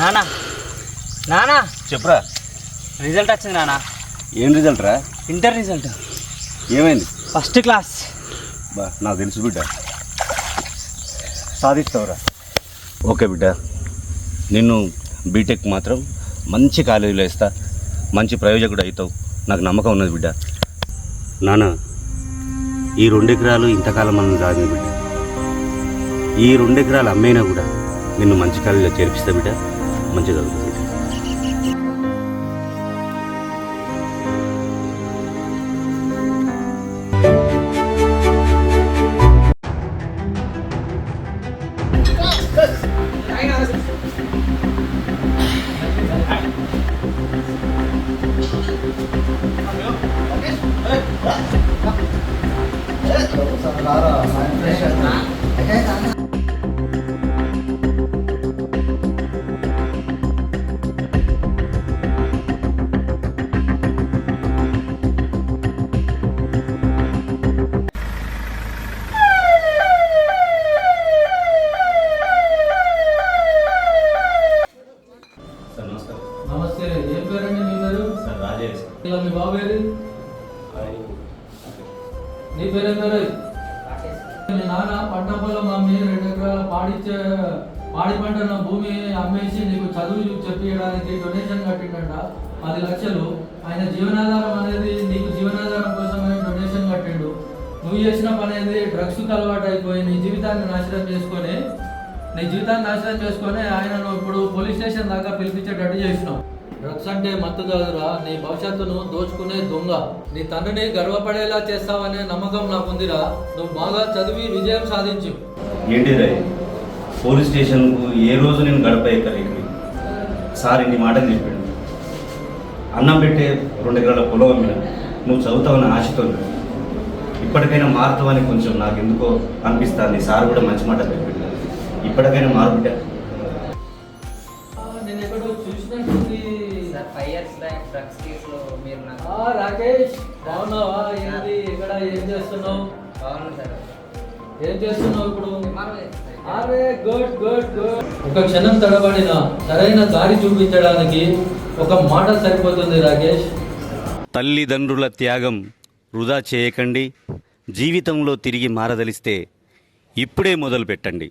నానా? నానా? చెప్పురా. రిజల్ట్ వచ్చింది నానా. ఏం రిజల్ట్ రా? Inter result. ఏమైంది? First class. బా నాకు తెలుసు బిడ్డ. సాధిస్తావురా. ఓకే బిడ్డ. నిన్ను బీటెక్ మాత్రం మంచి కాలేజీలో ఇస్తా మంచి ప్రయోజకుడు అవుతావు. నాకు నమ్మకం ఉన్నది బిడ్డ. నాన్న ఈ రెండు ఎకరాలు ఇంతకాలం మనం కాదు బిడ్డ. ఈ రెండు ఎకరాలు అమ్మైనా కూడా నిన్ను మంచి కాలేజీలో చేర్పిస్తా బిడ్డ. మంచి చదువుతుంది సార్ మీ బాబు నీ పేరెందరు పేరు? మీ నాన్న పంట పొలం అమ్మి రెండు ఎకరాల పాడిచ్చే పాడి పంటల భూమి అమ్మేసి నీకు చదువు చెప్పియడానికి డొనేషన్ కట్టిండంట. పది లక్షలు. ఆయన జీవనాధారం అనేది నీకు జీవనాధారం కోసమే డొనేషన్ కట్టిండు. నువ్వు చేసిన పని అనేది డ్రగ్స్ అలవాటు అయిపోయి నీ జీవితాన్ని నాశనం చేసుకొని నీ జీవితాన్ని నాశనం చేసుకొని ఆయనను ఇప్పుడు పోలీస్ స్టేషన్ దాకా పిలిపించేటట్టు చేసినావు. డ్రగ్స్ అంటే మత్తు కాదురా నీ భవిష్యత్తును దోచుకునే దొంగ. నీ తండ్రిని గర్వపడేలా చేస్తావనే నమ్మకం నాకుందిరా. నువ్వు బాగా చదివి విజయం సాధించు. ఏంటి రాయ్ పోలీస్ స్టేషన్కు ఏ రోజు నేను గడప ఎక్కలేక సార్ ఇన్ని మాటలు చెప్పాడు. అన్నం పెట్టే రెండు ఎకరాల పొలం అమ్మిన నువ్వు చదువుతావని ఆశతో. ఇప్పటికైనా మారుతావని కొంచెం నాకు ఎందుకో అనిపిస్తుంది. సార్ కూడా మంచి మాట చెప్పాడు. ఇప్పటికైనా మారుబిడ్డా నేను ఎక్కడో చూసినట్టుంది. Sir five years back drugs కేసులో మీరు నాకు రాకేష్ బాగున్నావా? ఏంటి ఇక్కడ ఏం చేస్తున్నావు? బాగున్నాను సార్. ఏం చేస్తున్నావు ఇప్పుడు? MRO sir. అరే గుడ్ గుడ్ గుడ్. ఒక క్షణం తడబడిన సరైన దారి చూపించడానికి ఒక మాట సరిపోతుంది రాకేష్. తల్లిదండ్రుల త్యాగం వృధా చేయకండి. జీవితంలో తిరిగి మారదలిస్తే ఇప్పుడే మొదలు పెట్టండి